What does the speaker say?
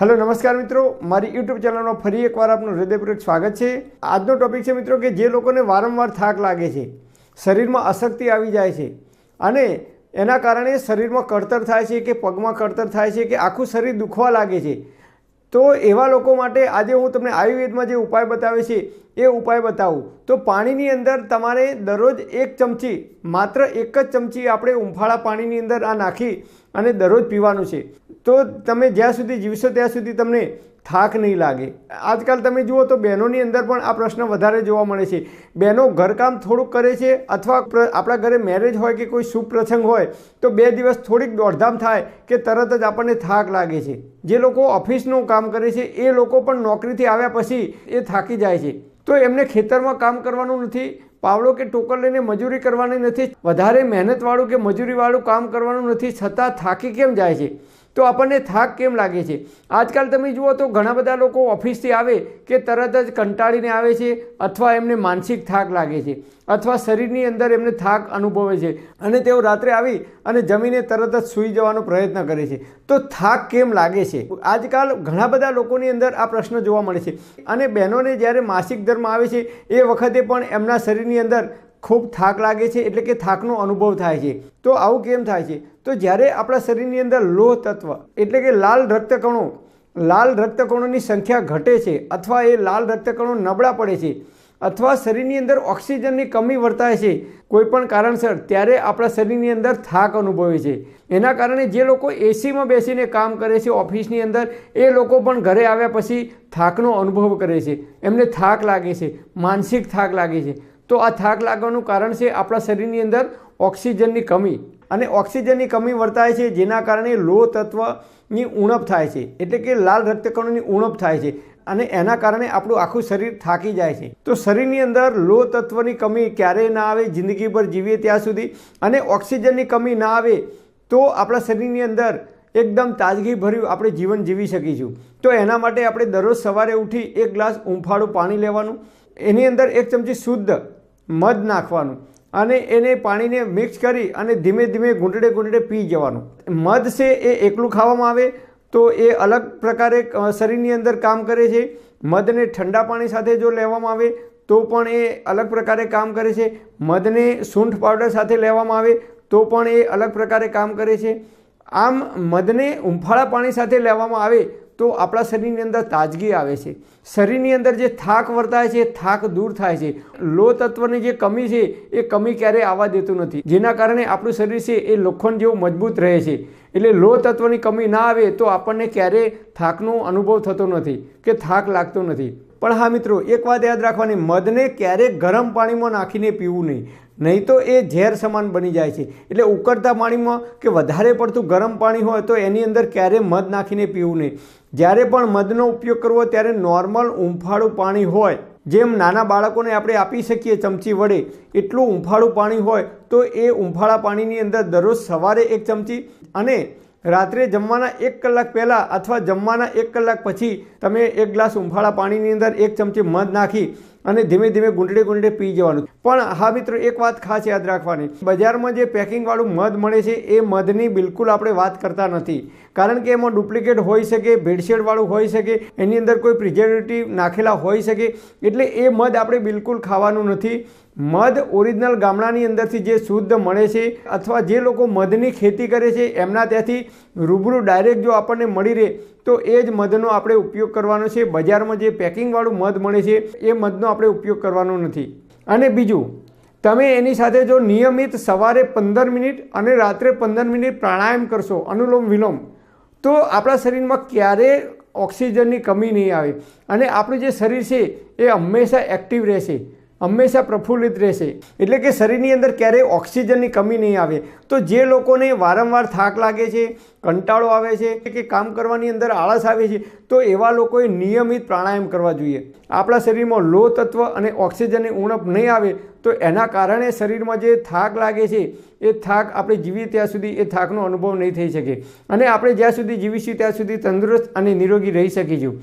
Hello, નમસ્કાર મિત્રો. મારી યુટ્યુબ ચેનલમાં ફરી એકવાર આપનું હૃદયપૂર્વક સ્વાગત છે. આજનો ટોપિક છે મિત્રો કે જે લોકોને વારંવાર થાક લાગે છે. શરીરમાં અશક્તિ આવી જાય છે અને એના કારણે શરીરમાં કળતર થાય છે કે પગમાં કળતર થાય છે કે આખું શરીર દુખવા લાગે છે. તો એવા લોકો માટે આજે હું તમને આયુર્વેદમાં જે ઉપાય બતાવે છે એ ઉપાય બતાવું. તો પાણીની અંદર તમારે દરરોજ એક ચમચી, માત્ર એક જ ચમચી આપણે ઉંફાળા પાણીની અંદર આ નાખી અને દરરોજ પીવાનું છે. તો તમે જ્યાં સુધી જીવશો ત્યાં સુધી તમને થાક નહીં લાગે. આજકાલ તમે જુઓ તો બહેનોની અંદર પણ આ પ્રશ્ન વધારે જોવા મળે છે. બહેનો ઘરકામ થોડુંક કરે છે અથવા આપણા ઘરે મેરેજ હોય કે કોઈ શુભ પ્રસંગ હોય, તો બે દિવસ થોડીક દોડધામ થાય કે તરત જ આપણને થાક લાગે છે. જે લોકો ઓફિસનું કામ કરે છે, એ લોકો પણ નોકરીથી આવ્યા પછી એ થાકી જાય છે. તો એમને ખેતરમાં કામ કરવાનું નથી, પાવડો કે ટોકર લઈને મજૂરી કરવાની નથી, વધારે મહેનતવાળું કે મજૂરીવાળું કામ કરવાનું નથી, છતાં થાકી કેમ જાય છે? તો આપણને થાક કેમ લાગે છે? આજકાલ તમે જુઓ તો ઘણા બધા લોકો ઓફિસથી આવે કે તરત જ કંટાળીને આવે છે અથવા એમને માનસિક થાક લાગે છે અથવા શરીરની અંદર એમને થાક અનુભવે છે અને તેઓ રાત્રે આવી અને જમીને તરત જ સૂઈ જવાનો પ્રયત્ન કરે છે. તો થાક કેમ લાગે છે? આજકાલ ઘણા બધા લોકોની અંદર આ પ્રશ્ન જોવા મળે છે અને બહેનોને જ્યારે માસિક ધર્મ આવે છે એ વખતે પણ એમના શરીરની અંદર ખૂબ થાક લાગે છે એટલે કે થાકનો અનુભવ થાય છે. તો આવું કેમ થાય છે? તો જ્યારે આપણા શરીરની અંદર લોહ તત્વ એટલે કે લાલ રક્તકણો, લાલ રક્તકણોની સંખ્યા ઘટે છે અથવા એ લાલ રક્તકણો નબળા પડે છે અથવા શરીરની અંદર ઓક્સિજનની કમી વર્તાય છે કોઈપણ કારણસર ત્યારે આપણા શરીરની અંદર થાક અનુભવે છે. એના કારણે જે લોકો એસીમાં બેસીને કામ કરે છે, ઓફિસની અંદર, એ લોકો પણ ઘરે આવ્યા પછી થાકનો અનુભવ કરે છે. એમને થાક લાગે છે, માનસિક થાક લાગે છે. તો આ થાક લાગવાનું કારણ છે આપણા શરીરની અંદર ઓક્સિજનની કમી. અને ઓક્સિજનની કમી વર્તાય છે જેના કારણે લોહ તત્વની ઉણપ થાય છે. એટલે કે લાલ રક્તકણોની ઉણપ થાય છે અને એના કારણે આપણું આખું શરીર થાકી જાય છે. તો શરીરની અંદર લોહ તત્વની કમી ક્યારેય ના આવે, જિંદગીભર જીવીએ ત્યાં સુધી. અને ઓક્સિજનની કમી ના આવે તો આપણા શરીરની અંદર એકદમ તાજગીભર્યું આપણે જીવન જીવી શકીશું. તો એના માટે આપણે દરરોજ સવારે ઉઠી એક ગ્લાસ ઉંફાળું પાણી લેવાનું. એની અંદર એક ચમચી શુદ્ધ મધ નાખવાનું અને એને પાણીને મિક્સ કરી અને ધીમે ધીમે ઘૂંટડે ઘૂંટડે પી જવાનું. મધ છે એ એકલું ખાવામાં આવે તો એ અલગ પ્રકારે શરીરની અંદર કામ કરે છે. મધને ઠંડા પાણી સાથે જો લેવામાં આવે તો પણ એ અલગ પ્રકારે કામ કરે છે. મધને સૂંઠ પાવડર સાથે લેવામાં આવે તો પણ એ અલગ પ્રકારે કામ કરે છે. આમ મધને ઉંફાળા પાણી સાથે લેવામાં આવે તો આપણા શરીરની અંદર તાજગી આવે છે. શરીરની અંદર જે થાક વર્તાય છે થાક દૂર થાય છે. લોહ તત્વની જે કમી છે, એ કમી ક્યારેય આવવા દેતું નથી. જેના કારણે આપણું શરીર છે, એ લોખંડ જેવું મજબૂત રહે છે. એટલે લોહ તત્વની કમી ના આવે તો આપણને ક્યારેય થાકનો અનુભવ થતો નથી કે થાક લાગતો નથી. પણ હા મિત્રો, એક વાત યાદ રાખવાની મધને ક્યારેય ગરમ પાણીમાં નાખીને પીવું નહીં. નહીં તો એ ઝેર સમાન બની જાય છે. એટલે ઉકળતા પાણીમાં કે વધારે પડતું ગરમ પાણી હોય તો એની અંદર ક્યારેય મધ નાખીને પીવું નહીં. જ્યારે પણ મધનો ઉપયોગ કરવો ત્યારે નોર્મલ ઉંફાળું પાણી હોય, જેમ નાના બાળકોને આપણે આપી શકીએ ચમચી વડે, એટલું ઉંફાળું પાણી હોય તો એ ઉંફાળા પાણીની અંદર દરરોજ સવારે એક ચમચી અને રાત્રે જમવાના એક કલાક પહેલાં અથવા જમવાના એક કલાક પછી તમે એક ગ્લાસ ઉંફાળા પાણીની અંદર એક ચમચી મધ નાખી અને ધીમે ધીમે ગુંડળે ગુંડળે પી જવાનું. પણ હા મિત્રો, એક વાત ખાસ યાદ રાખવાની. બજારમાં જે પેકિંગવાળું મધ મળે છે, એ મધની બિલકુલ આપણે વાત કરતા નથી. કારણ કે એમાં ડુપ્લિકેટ હોઈ શકે, ભેળસેળવાળું હોઈ શકે, એની અંદર કોઈ પ્રિઝર્વેટિવ નાખેલા હોઈ શકે, એટલે એ મધ આપણે બિલકુલ ખાવાનું નથી. મધ ઓરિજિનલ ગામડાની અંદરથી જે શુદ્ધ મળે છે, અથવા જે લોકો મધની ખેતી કરે છે, એમના ત્યાંથી રૂબરૂ ડાયરેક્ટ જો આપણને મળી રહે તો એ જ મધનો આપણે ઉપયોગ કરવાનો છે. બજારમાં જે પેકિંગવાળું મધ મળે છે, એ મધનો આપણે ઉપયોગ કરવાનો નથી. અને બીજું, તમે એની સાથે જો નિયમિત સવારે પંદર મિનિટ અને રાત્રે પંદર મિનિટ પ્રાણાયામ કરશો, અનુલોમ વિલોમ, તો આપણા શરીરમાં ક્યારેય ઓક્સિજનની કમી નહીં આવે. અને આપણું જે શરીર છે, એ હંમેશા એક્ટિવ રહેશે. હંમેશા પ્રફુલ્લિત રહેશે. એટલે કે શરીરની અંદર ક્યારેય ઓક્સિજનની કમી નહીં આવે. તો જે લોકોને વારંવાર થાક લાગે છે, કંટાળો આવે છે કે કામ કરવાની અંદર આળસ આવે છે, તો એવા લોકોએ નિયમિત પ્રાણાયામ કરવા જોઈએ. આપણા શરીરમાં લોહ તત્વ અને ઓક્સિજનની ઉણપ નહીં આવે, તો એના કારણે શરીરમાં જે થાક લાગે છે, એ થાક આપણે જીવીએ ત્યાં સુધી એ થાકનો અનુભવ નહીં થઈ શકે. અને આપણે જ્યાં સુધી જીવીશું ત્યાં સુધી તંદુરસ્ત અને નિરોગી રહી શકીશું.